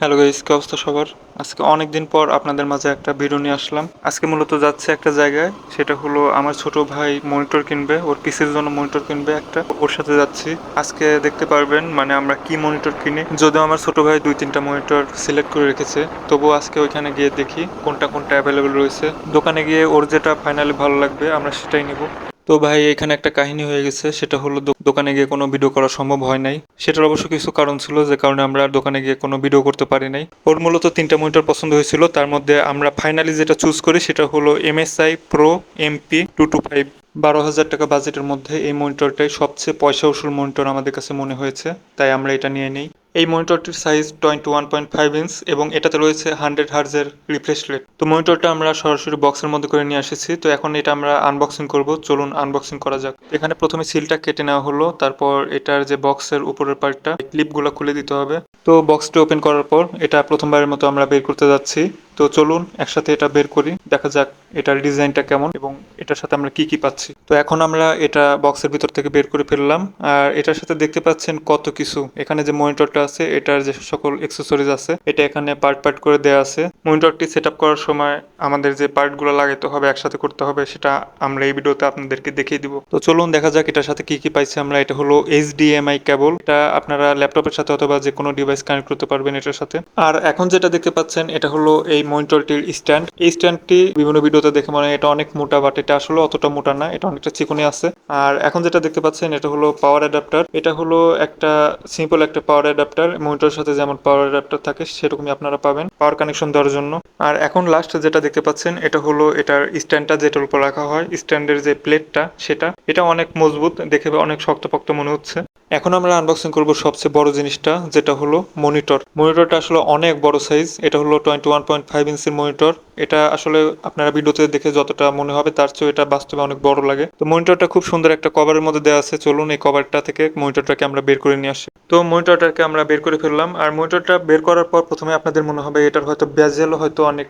Hello guys কি অবস্থা সবার? আজকে অনেক দিন পর আপনাদের মাঝে একটা ভিডিও নিয়ে আসলাম। আজকে মূলত যাচ্ছে একটা জায়গায়, সেটা হলো আমার ছোট ভাই মনিটর কিনবে, ওর পিসির জন্য মনিটর কিনবে একটা। ওর সাথে যাচ্ছি। আজকে দেখতে পারবেন মানে আমরা কি মনিটর কিনি। যদিও আমার ছোট ভাই দুই তিনটা মনিটর সিলেক্ট করে রেখেছে, তবুও আজকে ওইখানে গিয়ে দেখি কোনটা কোনটা অ্যাভেলেবেল রয়েছে। দোকানে গিয়ে ওর যেটা ফাইনালি ভালো লাগবে, আমরা সেটাই নিব। তো ভাই, এখানে একটা কাহিনী হয়ে গেছে। সেটা হলো দোকানে গিয়ে কোনো ভিডিও করা সম্ভব হয় নাই। সেটার অবশ্য কিছু কারণ ছিল, যে কারণে আমরা দোকানে গিয়ে কোনো ভিডিও করতে পারি নাই। ওর মূলত তিনটা মনিটর পছন্দ হয়েছিল। তার মধ্যে আমরা ফাইনালি যেটা চুজ করি, সেটা হলো MSI pro MP two two five বারো হাজার টাকা বাজেটের মধ্যে এই মনিটরটাই সবচেয়ে পয়সা উসুল মনিটর আমাদের কাছে মনে হয়েছে। তাই আমরা এটা নিয়ে নিই। এই মনিটরটির size twenty one point five inch এবং এটাতে রয়েছে হান্ড্রেড হার্জের রিফ্রেশ রেট তো মনিটরটা আমরা সরাসরি বক্সের মধ্যে করে নিয়ে এসেছি। তো এখন এটা আমরা আনবক্সিং করব। চলুন আনবক্সিং করা যাক। এখানে প্রথমে সিলটা কেটে নেওয়া হলো। তারপর এটার যে বক্সের উপরের পার্টটা ক্লিপগুলো খুলে দিতে হবে। তো বক্সটা ওপেন করার পর এটা প্রথমবারের মতো আমরা বের করতে যাচ্ছি। তো চলুন একসাথে এটা বের করি। দেখা যাক এটার ডিজাইনটা কেমন এবং এটার সাথে আমরা কি কি পাচ্ছি। তো এখন আমরা এটা বক্সের ভিতর থেকে বের করে ফেললাম। আর এটার সাথে দেখতে পাচ্ছেন কত কিছু। এখানে যে মনিটরটা আছে, এটার যে সকল এক্সেসরিজ আছে, এটা এখানে পার্ট পার্ট করে দেওয়া আছে। মনিটরটি সেট করার সময় আমাদের যে পার্টগুলো লাগাইতে হবে, একসাথে করতে হবে, সেটা আমরা এই ভিডিওতে আপনাদেরকে দেখিয়ে দিব। তো চলুন দেখা যাক এটার সাথে কি কি পাইছি আমরা। এটা হলো এইচডিএমআই কেবল এটা আপনারা ল্যাপটপের সাথে অথবা যে কোনো ডিভাইস কানেক্ট করতে পারবেন এটার সাথে। আর এখন যেটা দেখতে পাচ্ছেন, এটা হলো এই মনিটরটির স্ট্যান্ড। এই স্ট্যান্ডটি বিভিন্ন ভিডিওতে দেখে মনে হয় এটা অনেক মোটা, বাট এটা আসলে অতটা মোটা না, এটা অনেকটা চিকনি আছে। আর এখন যেটা দেখতে পাচ্ছেন, এটা হলো পাওয়ার অ্যাডাপ্টার। এটা হলো একটা সিম্পল একটা পাওয়ার অ্যাডাপ্টার। মনিটরের সাথে যেমন পাওয়ার অ্যাডাপ্টার থাকে, সেরকমই আপনারা পাবেন। পাওয়ার কানেকশন দেওয়ার জন্য। আর এখন লাস্ট যেটা দেখতে পাচ্ছেন, এটা হলো এটার স্ট্যান্ডটা যেটার উপর রাখা হয় স্ট্যান্ডের যে প্লেটটা সেটা। এটা অনেক মজবুত, দেখে অনেক শক্তপোক্ত মনে হচ্ছে। এখন আমরা আনবক্সিং করব সবচেয়ে বড় জিনিসটা, যেটা হলো মনিটর মনিটরটা আসলে অনেক বড় সাইজ এটা হলো টোয়েন্টি ওয়ান পয়েন্ট ফাইভ ইঞ্চের মনিটর এটা আসলে আপনারা ভিডিওতে দেখে যতটা মনে হবে, তার চেয়ে এটা বাস্তবে অনেক বড় লাগে। তো মনিটরটা খুব সুন্দর একটা কভারের মধ্যে দেওয়া আছে। চলুন এই কভারটা থেকে মনিটরটাকে আমরা বের করে নিয়ে আসি। তো মনিটরটাকে আমরা বের করে ফেললাম। আর মনিটরটা বের করার পর প্রথমে আপনাদের মনে হবে এটার হয়তো বেজেল হয়তো অনেক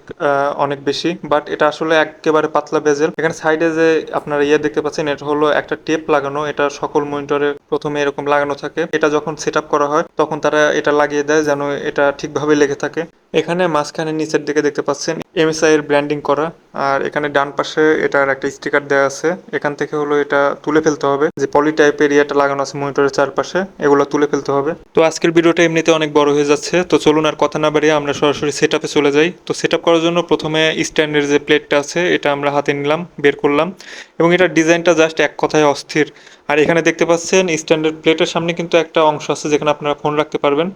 অনেক বেশি বাট এটা আসলে একেবারে পাতলা বেজেল। এখানে সাইডে যে আপনারা ইয়ে দেখতে পাচ্ছেন, এটা হলো একটা টেপ লাগানো। এটা সকল মনিটরে প্রথমে এরকম লাগানো থাকে। এটা যখন সেট করা হয়, তখন তারা এটা লাগিয়ে দেয় যেন এটা ঠিকভাবে লেগে থাকে। এখানে মাঝখানে নিচের দিকে দেখতে পাচ্ছেন এমএসআই এর ব্র্যান্ডিং করা। আর এখানে ডান পাশে এটার একটা স্টিকার দেওয়া আছে। এখান থেকে হলো এটা তুলে ফেলতে হবে। যে পলি টাইপের ইয়েটা লাগানো আছে মনিটরের চারপাশে, এগুলো তুলে ফেলতে হবে। তো আজকের ভিডিওটা এমনিতে অনেক বড় হয়ে যাচ্ছে। তো চলুন আর কথা না বাড়িয়ে আমরা সরাসরি সেট চলে যাই। তো সেট করার জন্য প্রথমে স্ট্যান্ডের যে প্লেটটা আছে, এটা আমরা হাতে নিলাম, বের করলাম। এবং এটার ডিজাইনটা জাস্ট এক কথায় অস্থির। আর এখানে দেখতে পাচ্ছেন স্ট্যান্ডার্ড প্লেটের সামনে কিন্তু একটা অংশ আছে, যেখানে আপনারা ফোন রাখতে পারবেন।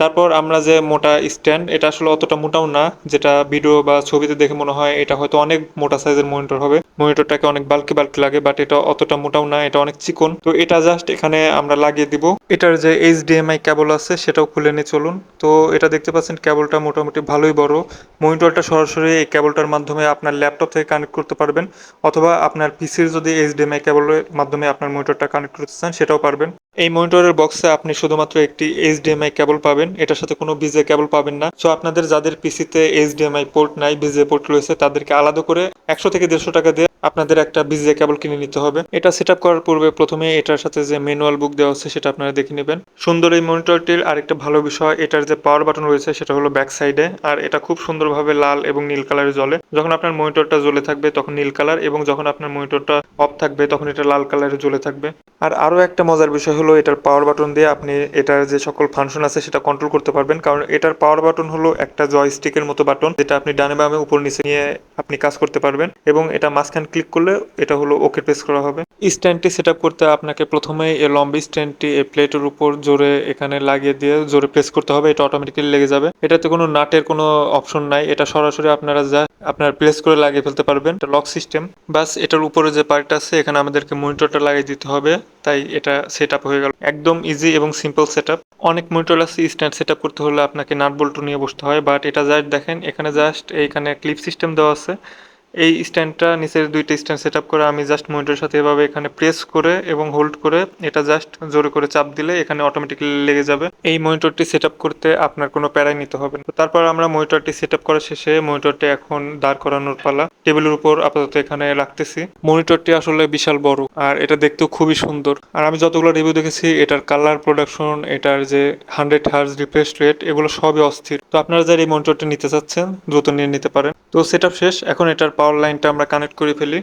তারপর আমরা যে মোটা স্ট্যান্ড, এটা আসলে অতটা মোটাও না, যেটা ভিডিও বা ছবিতে দেখে মনে হয় এটা হয়তো অনেক মোটা সাইজের মনিটর হবে। মনিটরটাকে অনেক বাল্কি বাল্কি লাগে বাট এটা অতটা মোটাও না, এটা অনেক চিকন। তো এটা জাস্ট এখানে আমরা লাগিয়ে দিব। এটার যে এইচ এইচডিএমআই কেবল আছে, সেটাও খুলে নিয়ে চলুন। তো এটা দেখতে পাচ্ছেন কেবলটা মোটামুটি ভালোই বড়। মনিটরটা সরাসরি এই কেবলটার মাধ্যমে আপনার ল্যাপটপ থেকে কানেক্ট করতে পারবেন, অথবা আপনার পিসির যদি এইচ এইচডিএমআই কেবলের মাধ্যমে আপনার মনিটরটা কানেক্ট করতে চান, সেটাও পারবেন। এই মনিটরের বক্সে আপনি শুধুমাত্র একটি এইচডিএমআই কেবল পাবেন। এটার সাথে কোনো বিজে কেবল পাবেন না। সো আপনাদের যাদের পিসিতে এইচডিএমআই পোর্ট নাই বিজে পোর্ট রয়েছে, তাদেরকে আলাদা করে একশো থেকে দেড়শো টাকা দিয়ে আপনাদের একটা বিজে কেবল কিনে নিতে হবে। এটা সেট করার পূর্বে প্রথমে এটার সাথে যে ম্যানুয়াল বুক দেওয়া আছে, সেটা আপনারা দেখে নেবেন। সুন্দর এই মনিটরটির আরেকটা ভালো বিষয়, এটার যে পাওয়ার বাটন রয়েছে, সেটা হলো ব্যাক সাইডে আর এটা খুব সুন্দরভাবে লাল এবং নীল কালারে জ্বলে। যখন আপনার মনিটরটা জ্বলে থাকবে, তখন নীল কালার এবং যখন আপনার মনিটরটা অফ থাকবে, তখন এটা লাল কালারে জ্বলে থাকবে। আর আরও একটা মজার বিষয় হলো এটার পাওয়ার বাটন দিয়ে আপনি এটার যে সকল ফাংশন আছে সেটা কন্ট্রোল করতে পারবেন। কারণ এটার পাওয়ার বাটন হলো একটা জয়স্টিকের মতো বাটন যেটা আপনি ডানে বামে উপর নিচে নিয়ে আপনি কাজ করতে পারবেন এবং এটা মাঝখান ক্লিক করলে এটা হলো ওকে প্রেস করা হবে। স্ট্যান্ডটি সেট করতে আপনাকে প্রথমে এই লম্বি স্ট্যান্ডটি এই প্লেটের উপর জোরে এখানে লাগিয়ে দিয়ে জোরে প্রেস করতে হবে, এটা অটোমেটিক্যালি লেগে যাবে। এটাতে কোনো নাটের কোনো অপশন নাই, এটা সরাসরি আপনারা যা, আপনার প্লেস করে লাগিয়ে ফেলতে পারবেন। এটা লক সিস্টেম বাস এটার উপরে যে পার্ট আছে, এখানে আমাদেরকে মনিটরটা লাগিয়ে দিতে হবে। তাই এটা সেট হয়ে গেল। একদম ইজি এবং সিম্পল সেট অনেক মনিটর আছে স্ট্যান্ড সেট করতে হলে আপনাকে নাট বল্টু নিয়ে বসতে হয় বাট এটা জাস্ট দেখেন, এখানে জাস্ট এইখানে ক্লিপ সিস্টেম দেওয়া আছে। এই স্ট্যান্ডটা নিচের দুইটা স্ট্যান্ড সেট করে আমি জাস্ট মনিটরের সাথে এভাবে এখানে প্রেস করে এবং হোল্ড করে এটা জাস্ট জোরে করে চাপ দিলে এখানে অটোমেটিক্যালি লেগে যাবে। এই মনিটরটি সেট করতে আপনার কোনো প্যারাই নিতে হবে না। তারপর আমরা মনিটরটি সেট আপ করা শেষে মনিটরটি এখন দাঁড় করানোর পালা। টেবিলের উপর আপাতত এখানে রাখতেছি। মনিটরটি আসলে বিশাল বড় আর এটা দেখতেও খুবই সুন্দর। আর আমি যতগুলো রিভিউ দেখেছি, এটার কালার প্রোডাকশন এটার যে হান্ড্রেড হার্স রিফ্রেশ রেট এগুলো সবই অস্থির। তো আপনারা যারা এই মনিটরটি নিতে চাচ্ছেন, দ্রুত নিয়ে নিতে পারেন। তো সেট শেষ। এখন এটার পাওয়ার লাইনটা আমরা কানেক্ট করে ফেলি।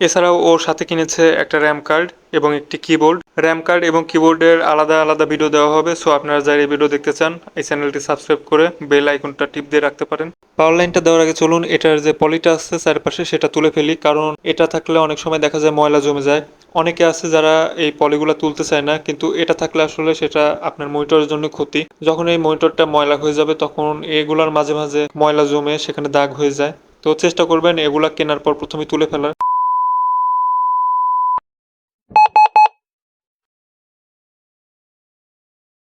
এছাড়াও ওর সাথে কিনেছে একটা র্যাম কার্ড এবং একটি কিবোর্ড। র্যাম কার্ড এবং কিবোর্ডের আলাদা আলাদা ভিডিও দেওয়া হবে, সো আপনারা যারা এই ভিডিও দেখতে চান, এই চ্যানেলটি সাবস্ক্রাইব করে বেল আইকনটা টিপ দিয়ে রাখতে পারেন। পাওয়ার লাইনটা দেওয়ার আগে চলুন, এটার যে পলিটা আছে চারপাশে সেটা তুলে ফেলি, কারণ এটা থাকলে অনেক সময় দেখা যায় ময়লা জমে যায়। অনেকে আছে যারা এই পলিগুলো তুলতে চায় না, কিন্তু এটা থাকলে আসলে সেটা আপনার মনিটরের জন্য ক্ষতি। যখন এই মনিটরটা ময়লা হয়ে যাবে, তখন এগুলার মাঝে মাঝে ময়লা জমে সেখানে দাগ হয়ে যায়। তো চেষ্টা করবেন এগুলা কেনার পর প্রথমে তুলে ফেলার।